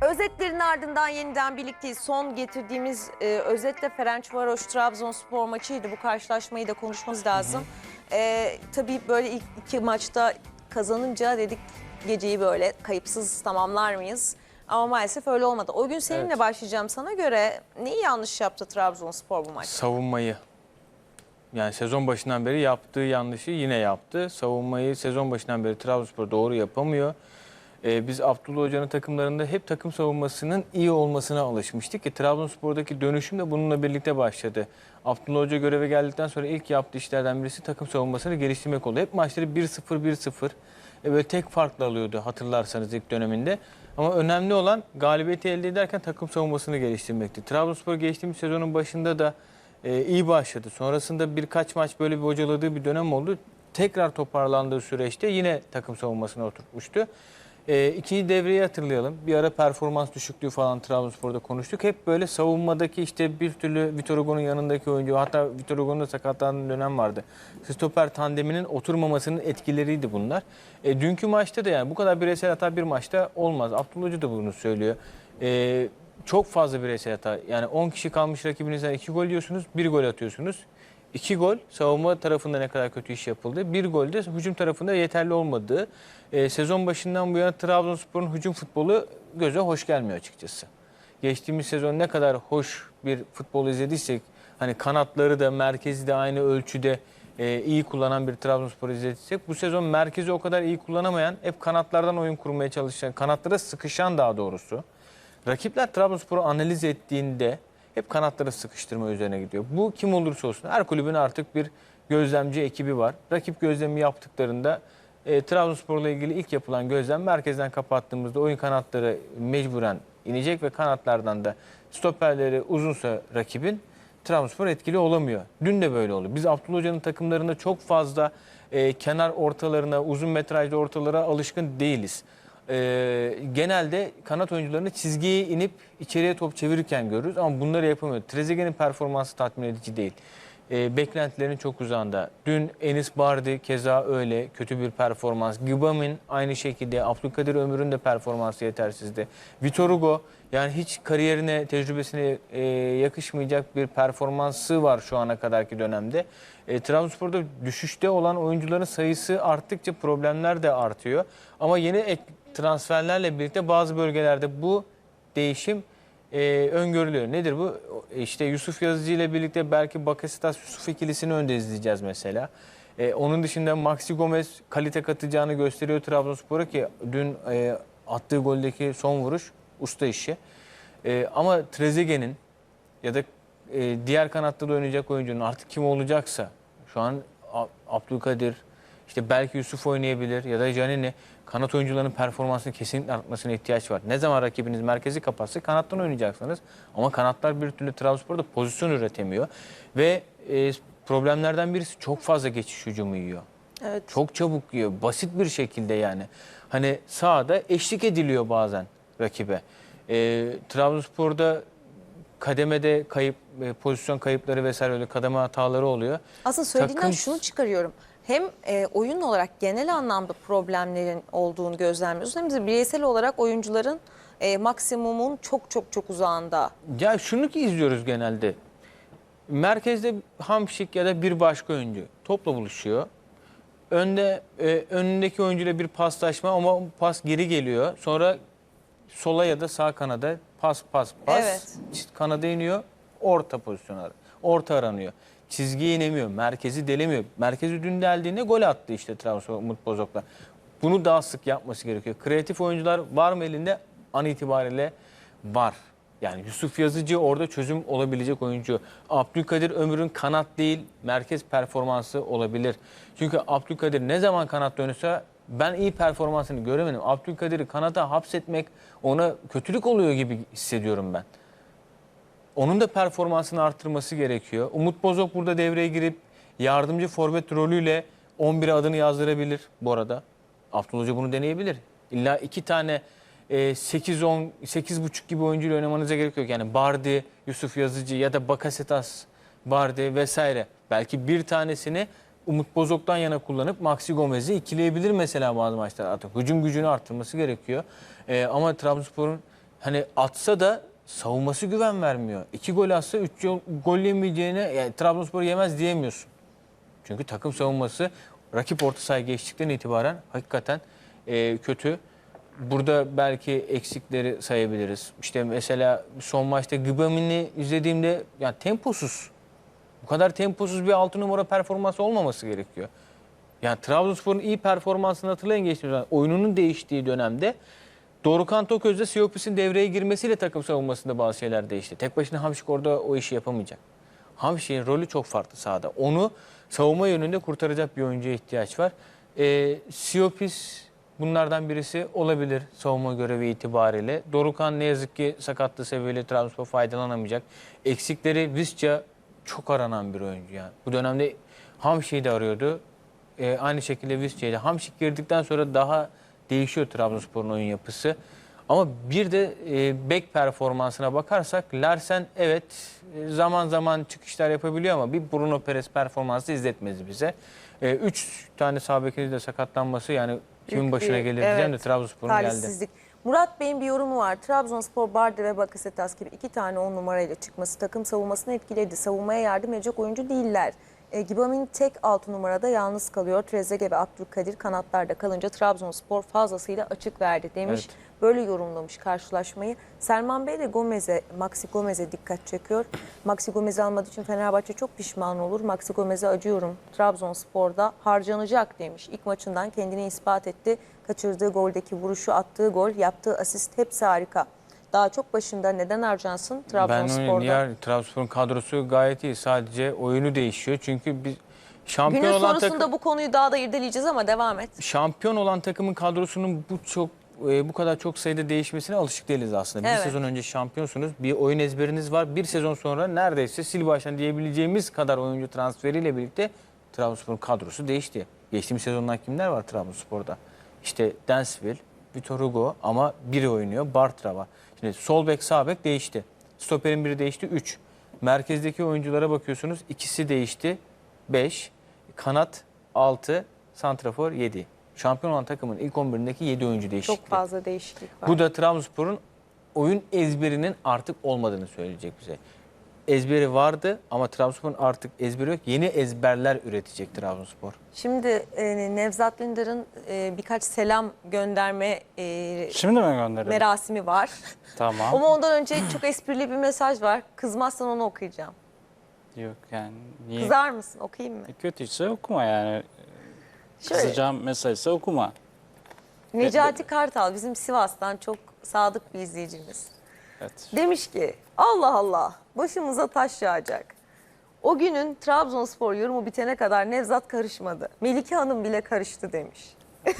Özetlerin ardından yeniden birlikteyiz. Son getirdiğimiz e, özetle Ferencvaroş Trabzonspor maçıydı. Bu karşılaşmayı da konuşmamız lazım. E, tabii böyle ilk iki maçta kazanınca dedik geceyi böyle kayıpsız tamamlar mıyız? Ama maalesef öyle olmadı. O gün seninle Evet. başlayacağım sana göre. Neyi yanlış yaptı Trabzonspor bu maçta? savunmayı. Yani sezon başından beri yaptığı yanlışı yine yaptı. Savunmayı sezon başından beri Trabzonspor doğru yapamıyor. Ee, biz Abdullah Hoca'nın takımlarında hep takım savunmasının iyi olmasına alışmıştık ki Trabzonspor'daki dönüşüm de bununla birlikte başladı. Abdullah Hoca göreve geldikten sonra ilk yaptığı işlerden birisi takım savunmasını geliştirmek oldu. Hep maçları 1-0 1-0 e, böyle tek farklı alıyordu hatırlarsanız ilk döneminde. Ama önemli olan galibiyeti elde ederken takım savunmasını geliştirmekti. Trabzonspor geçtiğimiz sezonun başında da e, iyi başladı. Sonrasında birkaç maç böyle bir hocaladığı bir dönem oldu. Tekrar toparlandığı süreçte yine takım savunmasına oturtmuştu. E, ikinci devreyi hatırlayalım. Bir ara performans düşüklüğü falan Trabzonspor'da konuştuk. Hep böyle savunmadaki işte bir türlü Vitor Hugo'nun yanındaki oyuncu hatta Vitor Hugo'nun da sakatlandığı dönem vardı. Stoper tandeminin oturmamasının etkileriydi bunlar. E, dünkü maçta da yani bu kadar bireysel hata bir maçta olmaz. Abdullah Hoca da bunu söylüyor. E, çok fazla bireysel hata. Yani 10 kişi kalmış rakibinizden 2 gol yiyorsunuz, 1 gol atıyorsunuz. 2 gol savunma tarafında ne kadar kötü iş yapıldı. Bir gol de hücum tarafında yeterli olmadığı. E, sezon başından bu yana Trabzonspor'un hücum futbolu göze hoş gelmiyor açıkçası. Geçtiğimiz sezon ne kadar hoş bir futbol izlediysek hani kanatları da merkezi de aynı ölçüde e, iyi kullanan bir Trabzonspor izlediysek bu sezon merkezi o kadar iyi kullanamayan hep kanatlardan oyun kurmaya çalışan kanatlara sıkışan daha doğrusu. Rakipler Trabzonspor'u analiz ettiğinde hep kanatları sıkıştırma üzerine gidiyor. Bu kim olursa olsun her kulübün artık bir gözlemci ekibi var. Rakip gözlemi yaptıklarında e, Trabzonspor'la ilgili ilk yapılan gözlem merkezden kapattığımızda oyun kanatları mecburen inecek ve kanatlardan da stoperleri uzunsa rakibin Trabzonspor etkili olamıyor. Dün de böyle oldu. Biz Abdullah Hoca'nın takımlarında çok fazla e, kenar ortalarına, uzun metrajlı ortalara alışkın değiliz. E, genelde kanat oyuncularını çizgiye inip içeriye top çevirirken görürüz ama bunları yapamıyor. Trezeguet'in performansı tatmin edici değil. E, beklentilerin çok uzağında. Dün Enis Bardi keza öyle kötü bir performans. Gibamin aynı şekilde. Abdülkadir Ömür'ün de performansı yetersizdi. Vitor Hugo yani hiç kariyerine, tecrübesine e, yakışmayacak bir performansı var şu ana kadarki dönemde. E, Trabzonspor'da düşüşte olan oyuncuların sayısı arttıkça problemler de artıyor. Ama yeni transferlerle birlikte bazı bölgelerde bu değişim e, öngörülüyor. Nedir bu? İşte Yusuf Yazıcı ile birlikte belki Bakasitas Yusuf ikilisini önde izleyeceğiz mesela. E, onun dışında Maxi Gomez kalite katacağını gösteriyor Trabzonspor'a ki dün e, attığı goldeki son vuruş usta işi. E, ama Trezeguet'in ya da e, diğer kanatta da oynayacak oyuncunun artık kim olacaksa şu an Abdülkadir işte belki Yusuf oynayabilir ya da Canini kanat oyuncularının performansını kesinlikle artmasına ihtiyaç var. Ne zaman rakibiniz merkezi kapatsa kanattan oynayacaksınız. Ama kanatlar bir türlü Trabzonspor'da pozisyon üretemiyor. Ve e, problemlerden birisi çok fazla geçiş hücumu yiyor. Evet. Çok çabuk yiyor. Basit bir şekilde yani. Hani sahada eşlik ediliyor bazen rakibe. Ee, Trabzonspor'da kademede kayıp, e, pozisyon kayıpları vesaire öyle kademe hataları oluyor. Aslında söylediğinden Takım- şunu çıkarıyorum. Hem e, oyun olarak genel anlamda problemlerin olduğunu gözlemliyoruz. Hem de bireysel olarak oyuncuların e, maksimumun çok çok çok uzağında. Ya şunu ki izliyoruz genelde. Merkezde Hamşik ya da bir başka oyuncu topla buluşuyor. Önde e, önündeki oyuncuyla bir paslaşma ama pas geri geliyor. Sonra sola ya da sağ kanada pas pas pas. Evet. Kanada iniyor. Orta pozisyona. Orta aranıyor. Çizgiye inemiyor. Merkezi delemiyor. Merkezi dün deldiğinde gol attı işte Trabzon Umut Bozok'la. Bunu daha sık yapması gerekiyor. Kreatif oyuncular var mı elinde? An itibariyle var. Yani Yusuf Yazıcı orada çözüm olabilecek oyuncu. Abdülkadir Ömür'ün kanat değil merkez performansı olabilir. Çünkü Abdülkadir ne zaman kanat dönürse ben iyi performansını göremedim. Abdülkadir'i kanata hapsetmek ona kötülük oluyor gibi hissediyorum ben. Onun da performansını arttırması gerekiyor. Umut Bozok burada devreye girip yardımcı forvet rolüyle 11'e adını yazdırabilir bu arada. Abdullah Hoca bunu deneyebilir. İlla iki tane e, 8-10, 8.5 gibi oyuncuyla oynamanıza gerek yok. Yani Bardi, Yusuf Yazıcı ya da Bakasetas, Bardi vesaire. Belki bir tanesini Umut Bozok'tan yana kullanıp Maxi Gomez'i ikileyebilir mesela bazı maçlar artık. Hücum gücünü arttırması gerekiyor. E, ama Trabzonspor'un hani atsa da savunması güven vermiyor. İki gol atsa üç gol- yemeyeceğine yani Trabzonspor yemez diyemiyorsun. Çünkü takım savunması rakip orta sahaya geçtikten itibaren hakikaten e, kötü. Burada belki eksikleri sayabiliriz. İşte mesela son maçta Gıbamin'i izlediğimde yani temposuz. Bu kadar temposuz bir 6 numara performansı olmaması gerekiyor. Yani Trabzonspor'un iyi performansını hatırlayın geçtiğimiz zaman. Oyununun değiştiği dönemde Dorukhan Toköz'de Siopis'in devreye girmesiyle takım savunmasında bazı şeyler değişti. Tek başına Hamşik orada o işi yapamayacak. Hamşik'in rolü çok farklı sahada. Onu savunma yönünde kurtaracak bir oyuncuya ihtiyaç var. Ee, Siopis bunlardan birisi olabilir savunma görevi itibariyle. Dorukhan ne yazık ki sakatlığı sebebiyle Trabzonspor faydalanamayacak. Eksikleri Visca çok aranan bir oyuncu yani. Bu dönemde Hamşik'i de arıyordu. Ee, aynı şekilde Visca'yı da. Hamşik girdikten sonra daha değişiyor Trabzonspor'un oyun yapısı. Ama bir de e, bek performansına bakarsak Larsen evet e, zaman zaman çıkışlar yapabiliyor ama bir Bruno Perez performansı izletmedi bize. E, üç tane sağ de sakatlanması yani kimin başına gelir diyeceğim de evet, Trabzonspor'un geldi. Murat Bey'in bir yorumu var. Trabzonspor, Bardi ve Bakasetas gibi iki tane on numarayla çıkması takım savunmasını etkiledi. Savunmaya yardım edecek oyuncu değiller. E, Gibamin tek altı numarada yalnız kalıyor. Trezeguet ve Abdülkadir kanatlarda kalınca Trabzonspor fazlasıyla açık verdi demiş. Evet. Böyle yorumlamış karşılaşmayı. Selman Bey de Gomez'e, Maxi Gomez'e dikkat çekiyor. Maxi Gomez'i almadığı için Fenerbahçe çok pişman olur. Maxi Gomez'e acıyorum. Trabzonspor'da harcanacak demiş. İlk maçından kendini ispat etti. Kaçırdığı goldeki vuruşu, attığı gol, yaptığı asist hepsi harika. Daha çok başında neden harcansın Ben Trabzonspor'da? onu diğer Trabzonspor'un kadrosu gayet iyi. Sadece oyunu değişiyor. Çünkü biz şampiyon Günün olan takım bu konuyu daha da irdeleyeceğiz ama devam et. şampiyon olan takımın kadrosunun bu çok e, bu kadar çok sayıda değişmesine alışık değiliz aslında. Evet. Bir sezon önce şampiyonsunuz. Bir oyun ezberiniz var. Bir sezon sonra neredeyse sil baştan diyebileceğimiz kadar oyuncu transferiyle birlikte Trabzonspor'un kadrosu değişti. Geçtiğimiz sezondan kimler var Trabzonspor'da? İşte Densville, Vitor Hugo ama biri oynuyor. Bartra var. Şimdi sol bek sağ bek değişti. Stoperin biri değişti 3. Merkezdeki oyunculara bakıyorsunuz ikisi değişti 5. Kanat 6, santrafor 7. Şampiyon olan takımın ilk 11'indeki 7 oyuncu değişikliği. Çok fazla değişiklik var. Bu da Trabzonspor'un oyun ezberinin artık olmadığını söyleyecek bize. Ezberi vardı ama Trabzonspor'un artık ezberi yok. Yeni ezberler üretecek Trabzonspor. Şimdi e, Nevzat Dündar'ın e, birkaç selam gönderme e, Şimdi mi gönderelim? merasimi var. Tamam. Ama ondan önce çok esprili bir mesaj var. Kızmazsan onu okuyacağım. Yok yani. Niye? Kızar mısın? Okuyayım mı? Kötüyse okuma yani. Şöyle, Kızacağım mesajsa okuma. Necati Kartal bizim Sivas'tan çok sadık bir izleyicimiz. Evet. Demiş ki Allah Allah başımıza taş yağacak. O günün Trabzonspor yorumu bitene kadar Nevzat karışmadı. Melike Hanım bile karıştı demiş.